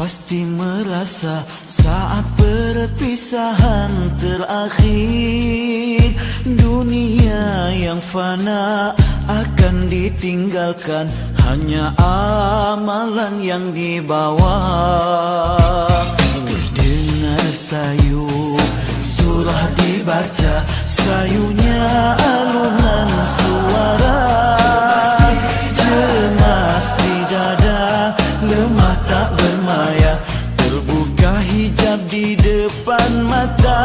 Pasti merasa saat perpisahan terakhir Dunia yang fana akan ditinggalkan. Hanya amalan yang dibawa. Dengar sayu surah dibaca Sayunya depan mata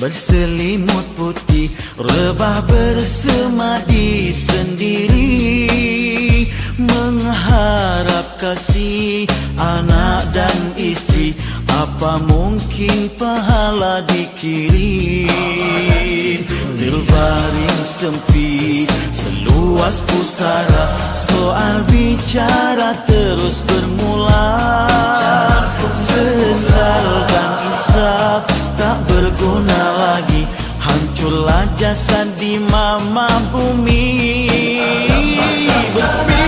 berselimut putih Rebah bersemadi sendiri. Mengharap kasih anak dan istri Apa mungkin pahala dikirim Terbaring sempit seluas pusara Soal mama bumi. Berpisah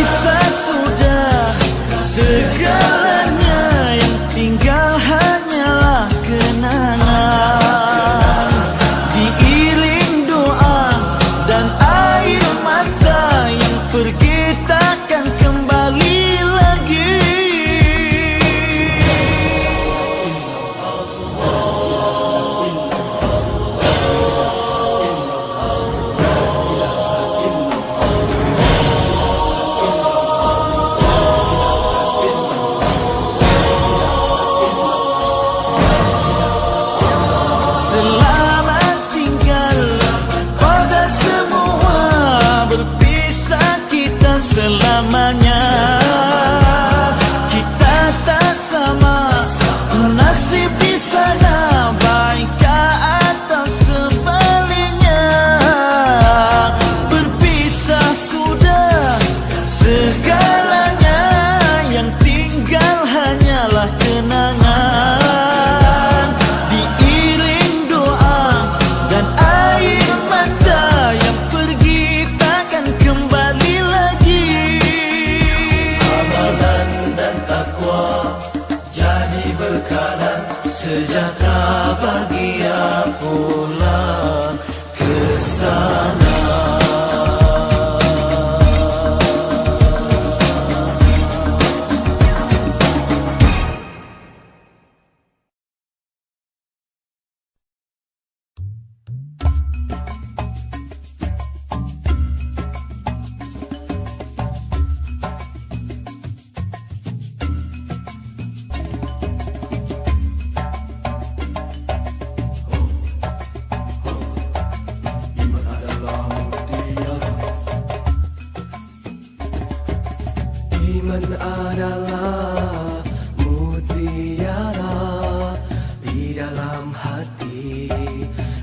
hati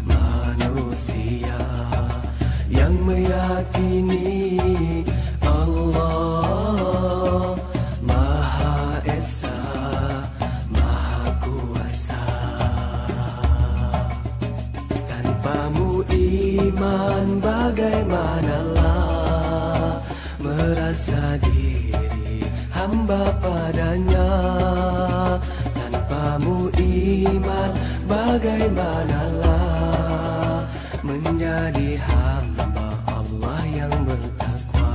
manusia yang meyakini iman bagaimanalah merasa diri hamba padanya Tanpamu iman bagaimanalah menjadi hamba Allah yang bertakwa.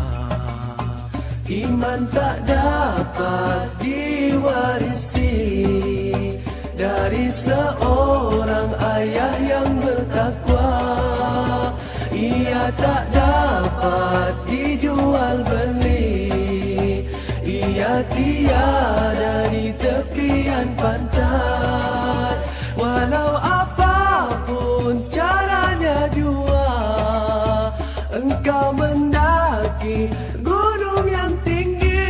Iman tak dapat diwarisi dari seorang ayah yang bertakwa. Ia tak dapat dijual beli. Ia tiada dengan pantat. Walau apapun caranya jua Engkau mendaki gunung yang tinggi.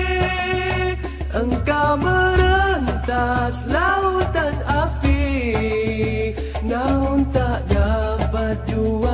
Engkau merentas lautan api Namun tak dapat jua.